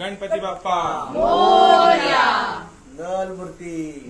गणपती बाप्पा. नलमूर्ती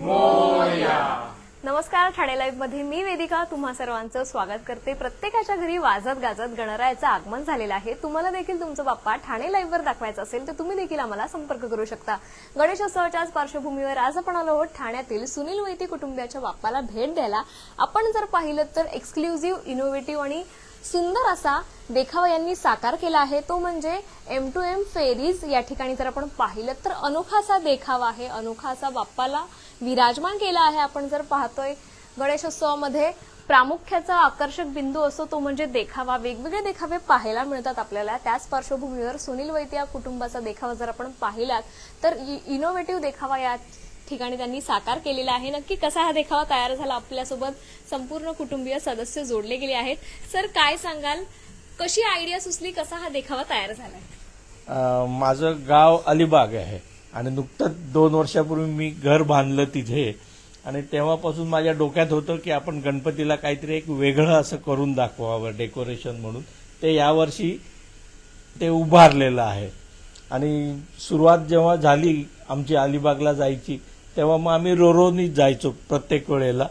नमस्कार ठाणे लाईव्हमध्ये मी वेदिका. तुम्हा सर्वांचं स्वागत करते. प्रत्येकाच्या घरी वाजत गाजत गणरायाचं आगमन झालेलं आहे. तुम्हाला देखील तुमचं बाप्पा ठाणे लाईव्ह वर दाखवायचं असेल तर तुम्ही देखील आम्हाला संपर्क करू शकता. गणेशोत्सवाच्याच पार्श्वभूमीवर आज आपण आलो आहोत ठाण्यातील सुनील वैती कुटुंबियाच्या बाप्पाला भेट द्यायला. आपण जर पाहिलं तर एक्सक्लुझिव्ह इनोव्हेटिव्ह आणि सुंदर असा देखावा यांनी साकार केला आहे. तो म्हणजे एम टू एम फेरीज या ठिकाणी जर आपण पाहिलं तर अनोखा असा देखावा आहे. अनोखा असा बाप्पाला विराजमान केला आहे. आपण जर पाहतोय गणेशोत्सवामध्ये प्रामुख्याचा आकर्षक बिंदू असतो तो म्हणजे देखावा. वेगवेगळे देखावे पाहायला मिळतात आपल्याला. त्याच पार्श्वभूमीवर सुनील वैद्य या कुटुंबाचा देखावा जर आपण पाहिलात तर इनोव्हेटिव्ह देखावा या ठिकाणी त्यांनी साकार केलेला आहे. नक्की कसा हा देखावा तयार झाला? आपल्यासोबत संपूर्ण कुटुंबीय सदस्य जोडले गेले आहेत. सर काय सांगाल? कशी आयडिया सुचली? कसा हा देखावा तयार झाला माझं गाव अलिबाग आहे आणि नुकतंच दोन वर्षापूर्वी मी घर बांधलं तिथे. आणि तेव्हापासून माझ्या डोक्यात होतं की आपण गणपतीला काहीतरी एक वेगळं असं करून दाखवावं डेकोरेशन म्हणून. ते यावर्षी ते उभारलेलं आहे. आणि सुरुवात जेव्हा झाली आमची अलिबागला जायची तेव्हा मग आम्ही रोरोनीच जायचो प्रत्येक वेळेला.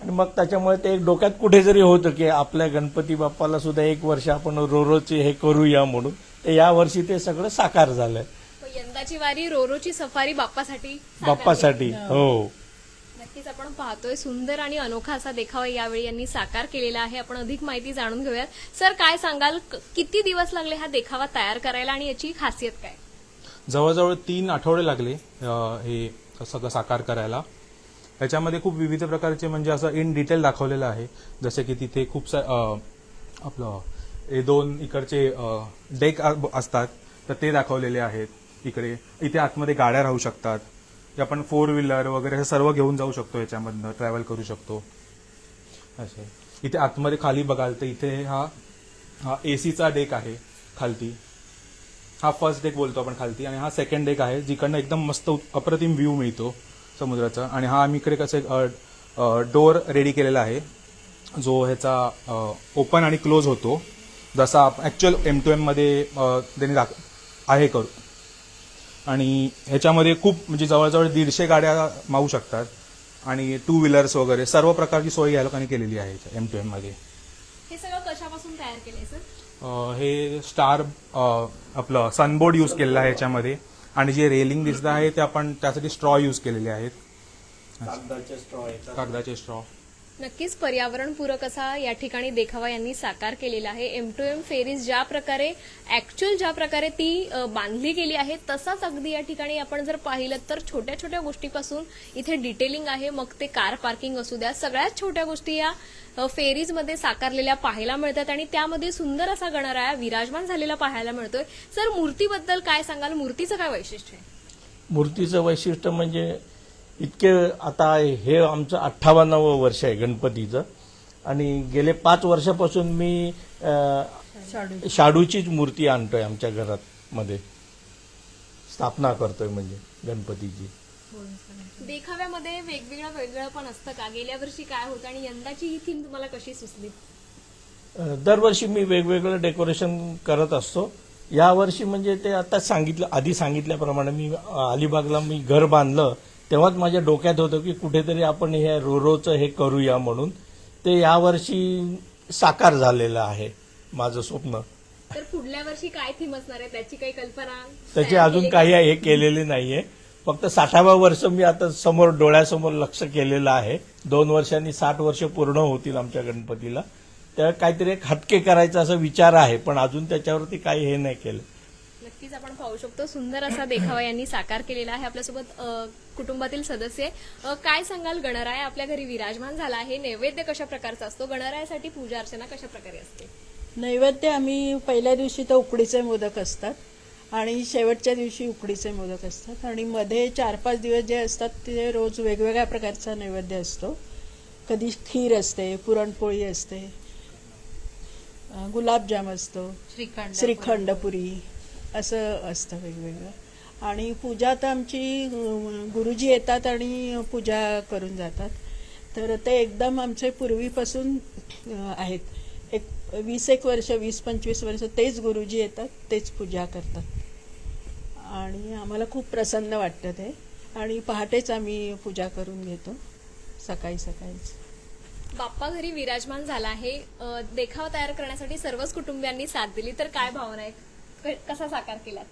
आणि मग त्याच्यामुळे ते एक डोक्यात कुठेतरी होतं की आपल्या गणपती बाप्पाला सुद्धा एक वर्ष आपण रोरोचे हे करूया म्हणून. ते या वर्षी ते सगळं साकार झालंय. तर यंदाची वारी रोरोची सफारी बाप्पासाठी बाप्पासाठी हो. नक्कीच आपण पाहतोय सुंदर आणि अनोखा असा देखावा यावेळी यांनी साकार केलेला आहे. आपण अधिक माहिती जाणून घेऊयात. सर काय सांगाल? किती दिवस लागले हा देखावा तयार करायला आणि याची खासियत काय? जवळजवळ तीन आठवडे लागले हे सगळं साकार करायला. याच्यामध्ये खूप विविध प्रकारचे म्हणजे असं इन डिटेल दाखवलेलं आहे. जसे की तिथे खूप सा आपलं हे दोन इकडचे डेक असतात तर ते दाखवलेले आहेत. इकडे इथे आतमध्ये गाड्या राहू शकतात. जे आपण फोर व्हीलर वगैरे हे सर्व घेऊन जाऊ शकतो याच्यामधनं ट्रॅव्हल करू शकतो. असे. इथे आतमध्ये खाली बघाल तर इथे हा हा एसीचा डेक आहे खालती. हा फर्स्ट डेक बोलतो आपण खालती आणि हा सेकंड डेक आहे जिकडनं एकदम मस्त अप्रतिम व्ह्यू मिळतो समुद्राचा. आणि हा आम्ही इकडे कसं एक डोअर रेडी केलेला आहे जो ह्याचा ओपन आणि क्लोज होतो. जसा ॲक्च्युअल एम टू एममध्ये त्यांनी दाख आहे करू. आणि ह्याच्यामध्ये खूप म्हणजे जवळजवळ दीडशे गाड्या मावू शकतात. आणि टू व्हीलर्स वगैरे सर्व प्रकारची सोय या लोकांनी केलेली आहे एम टू एममध्ये हे सगळं कशापासून तयार केलंय सर? हे स्टार आपलं सनबोर्ड यूज केलेलं आहे याच्यामध्ये. आणि जे रेलिंग दिसत आहे ते आपण त्यासाठी स्ट्रॉ यूज केलेले आहेत. कागदाचे स्ट्रॉ नक्कीच पर्यावरणपूरक असा या ठिकाणी देखावा यांनी साकार केलेला आहे. एम टू एम फेरीज ज्या प्रकारे ऍक्च्युअल ज्या प्रकारे ती बांधली गेली आहे तसाच अगदी या ठिकाणी आपण जर पाहिलं तर छोट्या छोट्या गोष्टीपासून इथे डिटेलिंग आहे. मग ते कार पार्किंग असू द्या सगळ्यात छोट्या गोष्टी या फेरीजमध्ये साकारलेल्या पाहायला मिळतात आणि त्यामध्ये सुंदर असा गणराया विराजमान झालेला पाहायला मिळतोय. सर मूर्तीबद्दल काय सांगाल? मूर्तीचं काय वैशिष्ट्य आहे? मूर्तीचं वैशिष्ट्य म्हणजे इतके आता हे आमचं अठ्ठावन्नावं वर्ष आहे गणपतीचं. आणि गेले पाच वर्षापासून मी शाडूचीच मूर्ती आणतोय आमच्या घरात मध्ये स्थापना करतोय म्हणजे गणपतीची. देखाव्यामध्ये वेगवेगळं वेगळं पण असतं का? गेल्या वर्षी काय होतं आणि यंदाची ही थीम तुम्हाला कशी सुचली? दरवर्षी मी वेगवेगळं डेकोरेशन करत असतो. यावर्षी म्हणजे ते आता सांगितलं आधी सांगितल्याप्रमाणे मी अलिबागला मी घर बांधलं. तेव्हाच माझ्या डोक्यात होतं की कुठेतरी आपण हे रोरोचं हे करूया म्हणून. ते यावर्षी साकार झालेलं आहे माझं स्वप्न. तर पुढल्या वर्षी काय थीम असणार आहे? त्याची काही कल्पना त्याचे अजून काही हे केलेले नाहीये. फक्त साठाव्या वर्ष मी आता समोर डोळ्यासमोर लक्ष केलेलं आहे. दोन वर्षांनी साठ वर्ष पूर्ण होतील आमच्या गणपतीला. त्या काहीतरी एक हटके करायचा असा विचार आहे पण अजून त्याच्यावरती काही हे नाही केलं. नक्कीच आपण पाहू शकतो. सुंदर असा देखावा यांनी साकार केलेला आहे आपल्यासोबत कुटुंबातील सदस्य. काय सांगाल? गणराय आपल्या घरी विराजमान झाला आहे. नैवेद्य कशा प्रकारचा असतो? गणरायासाठी पूजा अर्चना कशा प्रकारे असते? नैवेद्य आम्ही पहिल्या दिवशी तर उकडीचे मोदक असतात आणि शेवटच्या दिवशी उकडीचे मोदक असतात. आणि मध्ये चार पाच दिवस जे असतात ते रोज वेगवेगळ्या प्रकारचा नैवेद्य असतो. कधी खीर असते पुरणपोळी असते गुलाबजाम असतो श्रीखंड पुरी असं असतं वेगवेगळं. आणि पूजा तर आमची गुरुजी येतात आणि पूजा करून जातात. तर ते एकदम आमचे पूर्वीपासून आहेत. एक वीस एक वर्ष वीस पंचवीस वर्ष तेच गुरुजी येतात तेच पूजा करतात. आणि आम्हाला खूप प्रसन्न वाटतं ते. आणि पहाटेच आम्ही पूजा करून घेतो सकाळी सकाळीच. बाप्पा घरी विराजमान झाला आहे. देखाव देखावा तयार करण्यासाठी सर्वच कुटुंबियांनी साथ दिली. तर काय भावना आहे कसा साकार केलात?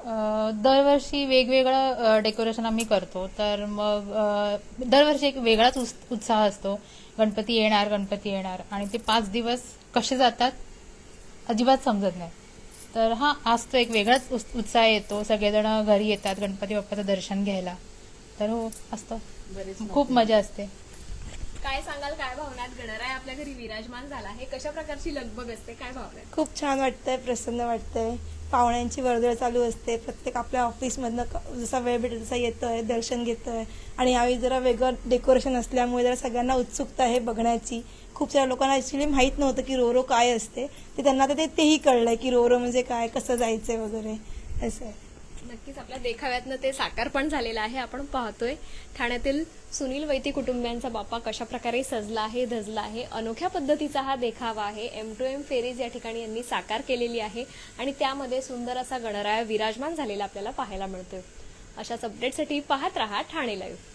अ, दरवर्षी वेगवेगळं डेकोरेशन आम्ही करतो. तर मग दरवर्षी एक वेगळाच उत्साह असतो. गणपती येणार गणपती येणार. आणि ते पाच दिवस कसे जातात अजिबात समजत नाही. तर हा आज तो एक वेगळाच उत्साह येतो. सगळेजण घरी येतात गणपती बाप्पाचं दर्शन घ्यायला. तर हो असतं. खूप मजा असते. काय सांगाल काय भावनात गणराय आपल्या घरी विराजमान झाला आहे? कशा प्रकारची लगबग असते? काय भावना? खूप छान वाटतंय प्रसन्न वाटतंय. पाहुण्यांची वर्दळ चालू असते. प्रत्येक आपल्या ऑफिसमधनं क- जसा वेळ भेटेल तसा येतोय दर्शन घेतोय. आणि यावेळी जरा वेगळं डेकोरेशन असल्यामुळे जरा सगळ्यांना उत्सुकता आहे बघण्याची. खूप साऱ्या लोकांना ॲक्च्युली माहीत नव्हतं की रोरो काय असते. ते त्यांना आता ते तेही कळलंय की रोरो म्हणजे काय कसं जायचंय वगैरे. असं आहे. नक्कीच आपल्या देखाव्यातनं ते साकार पण झालेलं आहे. आपण पाहतोय ठाण्यातील सुनील वैती कुटुंबियांचा बाप्पा कशा प्रकारे सजला आहे धजला आहे? अनोख्या पद्धतीचा हा देखावा आहे. एम टू एम फेरीज या ठिकाणी यांनी साकार केलेली आहे आणि त्यामध्ये सुंदर असा गणराया विराजमान झालेला आपल्याला पाहायला मिळतोय. अशाच अपडेटसाठी पाहत रहा ठाणे लाईव्ह